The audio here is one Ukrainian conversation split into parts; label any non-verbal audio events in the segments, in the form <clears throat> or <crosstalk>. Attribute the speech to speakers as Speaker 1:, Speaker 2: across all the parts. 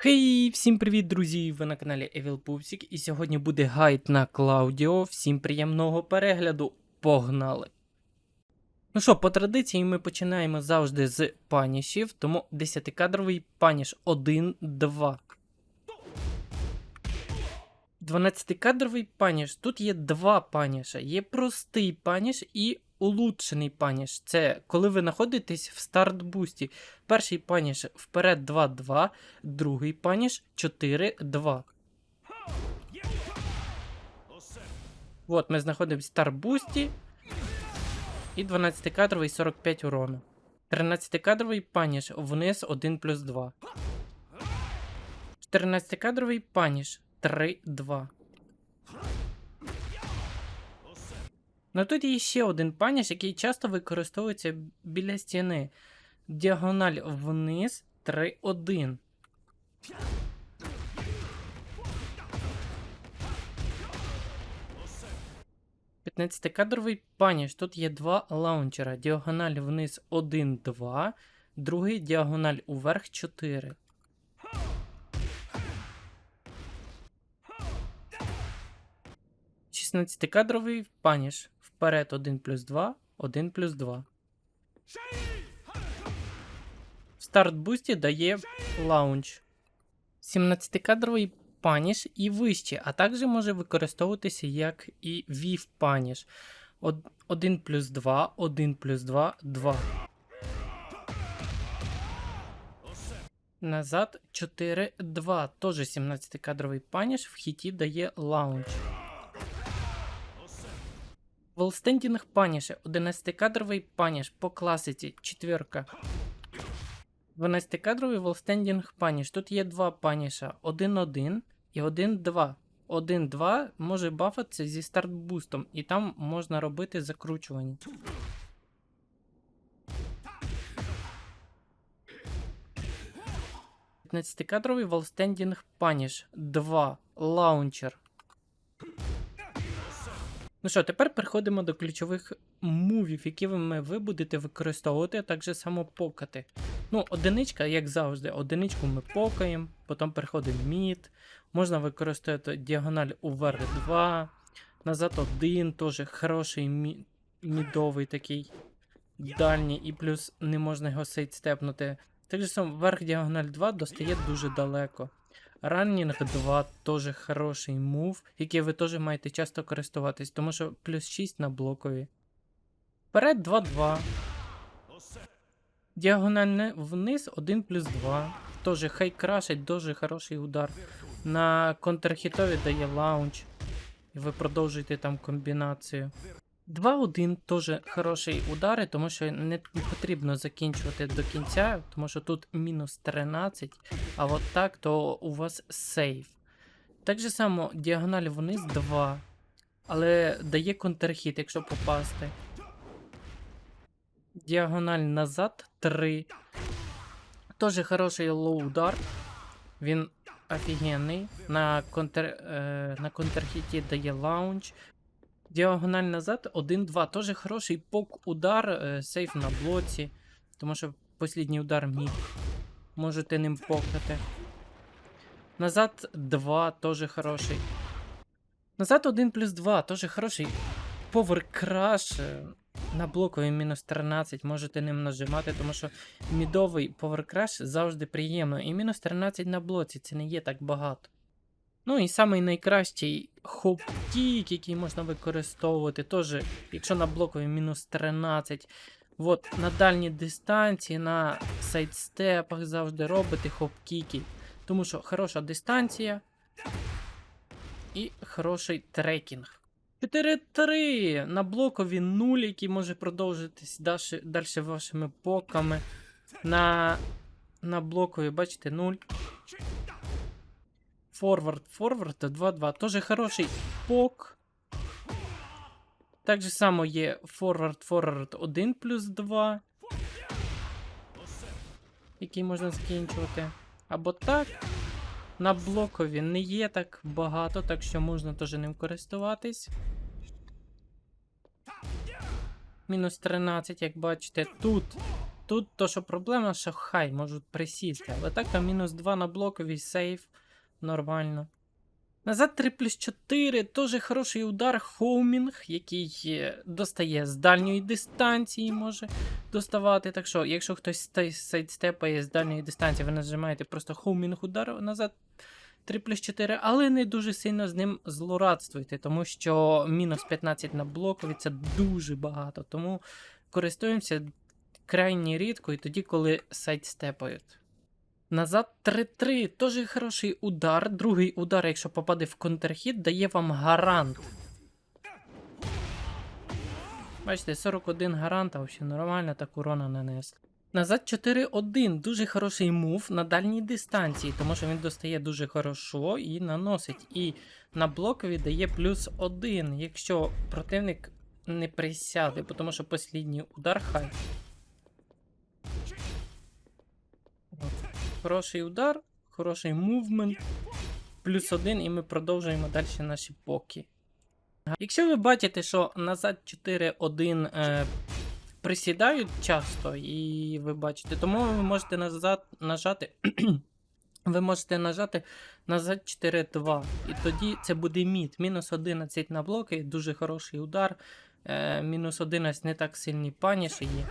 Speaker 1: Хей, всім привіт, друзі! Ви на каналі Evil Pupsik, і сьогодні буде гайд на Клаудіо. Всім приємного перегляду. Погнали! Ну що, по традиції ми починаємо завжди з панішів, тому 10-кадровий паніш 1-2. 12-кадровий паніш. Тут є два паніша. Є простий паніш і улучшений паніш. Це коли ви знаходитесь в старт-бусті. Перший паніш вперед 2-2, другий паніш 4-2. От, ми знаходимося в старт-бусті. І 12-кадровий 45 урону. 13-кадровий паніш вниз 1 плюс 2. 14-кадровий паніш 3-2. Ну тут є ще один паніш, який часто використовується біля стіни. Діагональ вниз 3-1. П'ятнадцятикадровий паніш. Тут є два лаунчера. Діагональ вниз 1-2, другий діагональ уверх 4. Шістнадцятикадровий паніш. Вперед 1 плюс 2, 1 плюс 2. В старт бусті дає лаунч. 17-кадровий паніш і вище, а також може використовуватися як і вів паніш. 1 плюс 2, 1 плюс 2, 2. Назад 4, 2. Тоже 17-кадровий паніш в хіті дає лаунч. Волстендінг паніше, 11-кадровий паніш по класиці, четверка. 12-кадровий волстендінг паніш. Тут є два паніша: 1-1 і 1-2. 1-2 може бафатися зі старт-бустом, і там можна робити закручування. кадровий волстендінг паніш 2. Лаунчер. Ну що, тепер переходимо до ключових мувів, які ви, ви будете використовувати, а також само покати. Ну, одиничка, як завжди, одиничку ми покаємо, потім переходимо мід. Можна використовувати діагональ уверх 2, назад 1, теж хороший мі... мідовий такий дальній, і плюс не можна його сейдстепнути. Так же сам вверх діагональ 2 достає дуже далеко. Раннінг 2 теж хороший мув, який ви теж маєте часто користуватись, тому що плюс 6 на блокові. Вперед 2-2. Діагональне вниз 1 плюс 2. Тоже хай крашить, дуже хороший удар. На контрхітові дає лаунч. І ви продовжуєте там комбінацію. 2-1 теж хороший удари, тому що не потрібно закінчувати до кінця, тому що тут мінус 13, а от так, то у вас сейф. Так же само діагональ вниз 2, але дає контрхіт, якщо попасти. Діагональ назад 3. Тоже хороший лоу удар. Він офігенний. На контр, е, на контрхіті дає лаунч. Діагональ назад 1-2. Тоже хороший пок-удар, е, сейф на блоці. Тому що послідній удар міг. Можете ним покати. Назад 2, теж хороший. Назад 1 плюс 2, теж хороший. Crash е, на блокові мінус 13. Можете ним нажимати, тому що мідовий Crash завжди приємно. І мінус 13 на блоці це не є так багато. Ну і самий найкращий хоп-кік, який можна використовувати. Теж, якщо на блокові мінус 13. От на дальній дистанції, на сайдстепах завжди робити хоп-кіки. Тому що хороша дистанція і хороший трекінг. 4-3 на блокові 0, який може продовжитись далі, далі вашими поками. На на блокові, бачите, 0. Форвард, форвард 2-2. Тоже хороший пок. Так же само є форвард, форвард 1 плюс 2. Який можна закінчувати. Або так. На блокові не є так багато, так що можна теж ним користуватись. Мінус 13, як бачите, тут Тут то, що проблема, що хай можуть присісти, але так там мінус 2 на блоковій сейф. Нормально. Назад 3 плюс 4, теж хороший удар, хоумінг, який е, достає з дальньої дистанції, може доставати. Так що, якщо хтось сайдстепає з дальньої дистанції, ви нажимаєте просто хоумінг удар назад 3 плюс 4, але не дуже сильно з ним злорадствуйте, тому що мінус 15 на блокові це дуже багато. Тому користуємося крайні рідко і тоді, коли сайдстепають. Назад 3-3, теж хороший удар. Другий удар, якщо попаде в контрхід, дає вам гарант. Бачите, 41 гаранта, взагалі нормально так урона нанесли. Назад 4-1, дуже хороший мув на дальній дистанції, тому що він достає дуже хорошо і наносить. І на блокові дає плюс 1, якщо противник не присяде, тому що послідній удар хай. От. Хороший удар, хороший мувмент, плюс один, і ми продовжуємо далі наші поки. Якщо ви бачите, що назад 4-1 е, присідають часто, і ви бачите, тому ви можете назад нажати. <clears throat> ви можете нажати назад 4-2. І тоді це буде мід. Мінус 11 на блоки, дуже хороший удар. Е, мінус 11 не так сильні паніші є.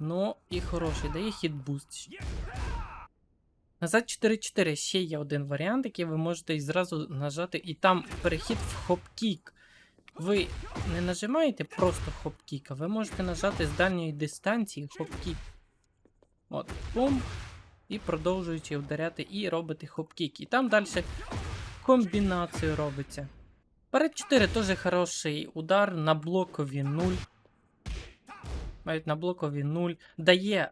Speaker 1: Ну і хороший, дає хітбуст. Назад 4-4 ще є один варіант, який ви можете зразу нажати, і там перехід в хоп-кік. Ви не нажимаєте просто хоп-кік, а ви можете нажати з дальньої дистанції хоп-кік. От, пум. І продовжуючи вдаряти, і робите хоп-кік. І там далі комбінацію робиться. Перед 4 теж хороший удар на блокові 0. Навіть на блокові 0. Дає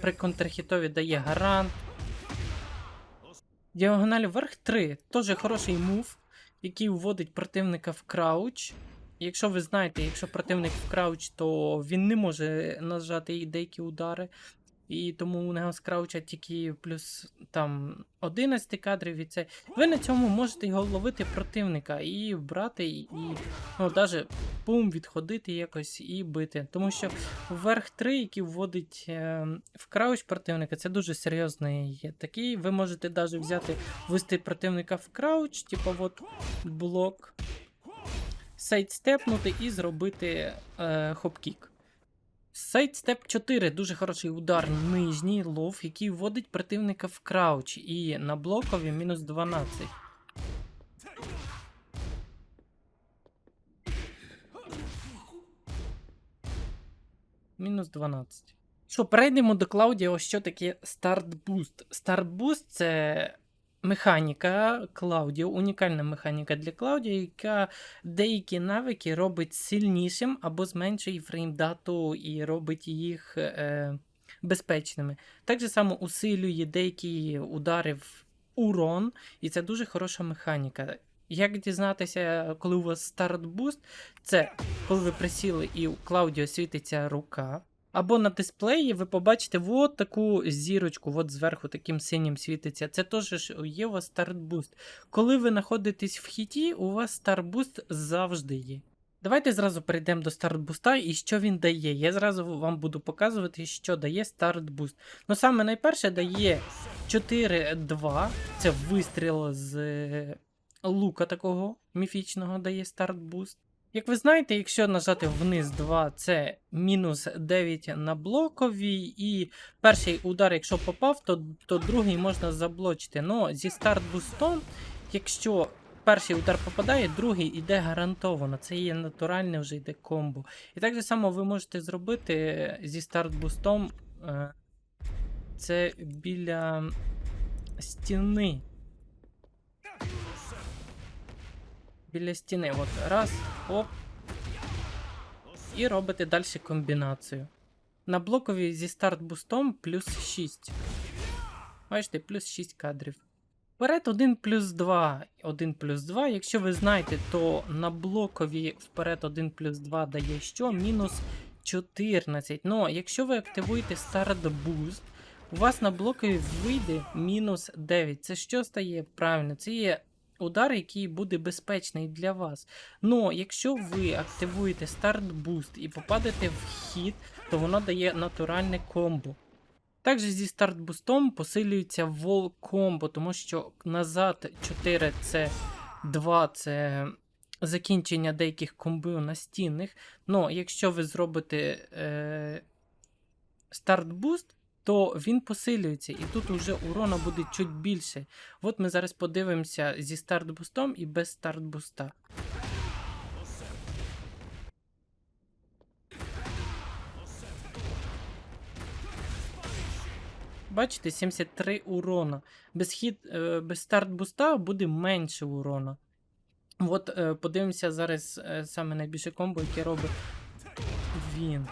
Speaker 1: при контрхітові дає гарант. Діагональ вверх 3. Тоже хороший мув, який вводить противника в крауч. Якщо ви знаєте, якщо противник в крауч, то він не може нажати і деякі удари. І тому у нього з крауча тільки плюс там 11 кадрів і це. Ви на цьому можете його ловити противника і брати, і ну, навіть пум відходити якось і бити. Тому що вверх 3, який вводить е, в крауч противника, це дуже серйозний такий. Ви можете навіть взяти, ввести противника в крауч, типу от блок, сайдстепнути і зробити е, хоп-кік. Сайдстеп 4 дуже хороший удар нижній лов, який вводить противника в крауч. І на блокові мінус 12. Мінус 12. Що, перейдемо до Клаудіо, що таке старт-буст. Старт-буст це механіка Клаудіо, унікальна механіка для Клаудіо, яка деякі навики робить сильнішим або зменшує фреймдату і робить їх е, безпечними. Так же само усилює деякі удари в урон, і це дуже хороша механіка. Як дізнатися, коли у вас старт-буст, це коли ви присіли і у Клаудіо світиться рука. Або на дисплеї ви побачите от таку зірочку, от зверху таким синім світиться. Це теж є у вас старт-буст. Коли ви знаходитесь в хіті, у вас старт-буст завжди є. Давайте зразу перейдемо до старт-буста і що він дає. Я зразу вам буду показувати, що дає старт-буст. Ну, саме найперше дає 4-2. Це вистріл з е, лука такого міфічного дає старт-буст. Як ви знаєте, якщо нажати вниз 2, це мінус 9 на блоковій, і перший удар, якщо попав, то, то другий можна заблочити. Ну, зі старт-бустом, якщо перший удар попадає, другий йде гарантовано. Це є натуральне вже йде комбо. І так же само ви можете зробити зі старт-бустом. е, Це біля стіни. Біля стіни. От раз, оп. І робите далі комбінацію. На блокові зі старт-бустом плюс 6. Бачите, плюс 6 кадрів. Вперед 1 плюс 2. 1 плюс 2. Якщо ви знаєте, то на блокові вперед 1 плюс 2 дає що? Мінус 14. Ну, якщо ви активуєте старт-буст, у вас на блокові вийде мінус 9. Це що стає правильно? Це є удар, який буде безпечний для вас. Но якщо ви активуєте старт буст і попадете в хід, то воно дає натуральне комбо. Також зі старт бустом посилюється вол комбо, тому що назад 4 це 2 це закінчення деяких комбів настінних. Но якщо ви зробите е, старт буст, то він посилюється, і тут уже урона буде чуть більше. От ми зараз подивимося зі старт бустом і без старт буста. Бачите, 73 урона. Без, хід, е, без старт буста буде менше урона. От е, подивимося зараз е, саме найбільше комбо, яке робить він.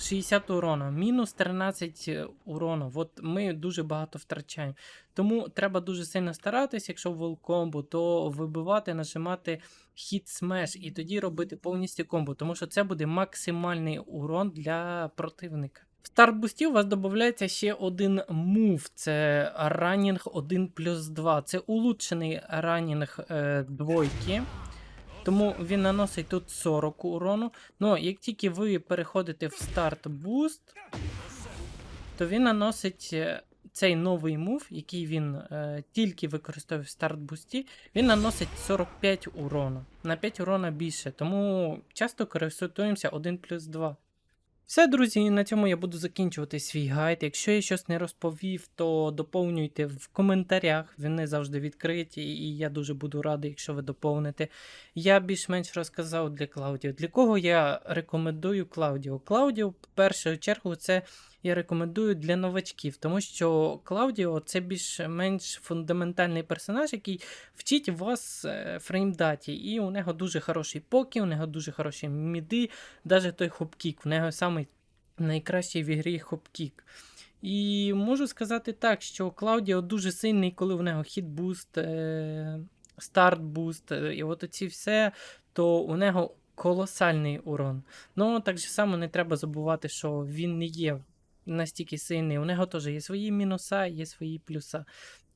Speaker 1: 60 урона, мінус 13 урона. От ми дуже багато втрачаємо. Тому треба дуже сильно старатись, якщо в комбо, то вибивати, нажимати хід смеш і тоді робити повністю комбо, тому що це буде максимальний урон для противника. В старт бусті у вас додається ще один мув, це ранінг 1 плюс 2. Це улучшений ранінг е, двойки. Тому він наносить тут 40 урону. Ну, як тільки ви переходите в старт буст, то він наносить е, цей новий мув, який він е, тільки використовує в старт бусті, він наносить 45 урону. На 5 урона більше. Тому часто користуємося 1 плюс 2. Все, друзі, на цьому я буду закінчувати свій гайд. Якщо я щось не розповів, то доповнюйте в коментарях. Вони завжди відкриті, і я дуже буду радий, якщо ви доповните. Я більш-менш розказав для Клаудіо. Для кого я рекомендую Клаудіо? Клаудіо, в першу чергу, це я рекомендую для новачків, тому що Клаудіо це більш-менш фундаментальний персонаж, який вчить вас е, фреймдаті. І у нього дуже хороший покі, у нього дуже хороші міди, навіть той хопкік. У нього самий найкращий в ігрі хопкік. І можу сказати так, що Клаудіо дуже сильний, коли в нього хіт-буст, старт-буст, і от оці все, то у нього колосальний урон. Ну, так же само не треба забувати, що він не є настільки сильний. У нього теж є свої мінуса, є свої плюса.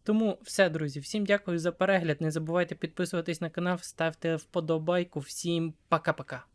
Speaker 1: Тому все, друзі, всім дякую за перегляд. Не забувайте підписуватись на канал, ставте вподобайку. Всім пока-пока.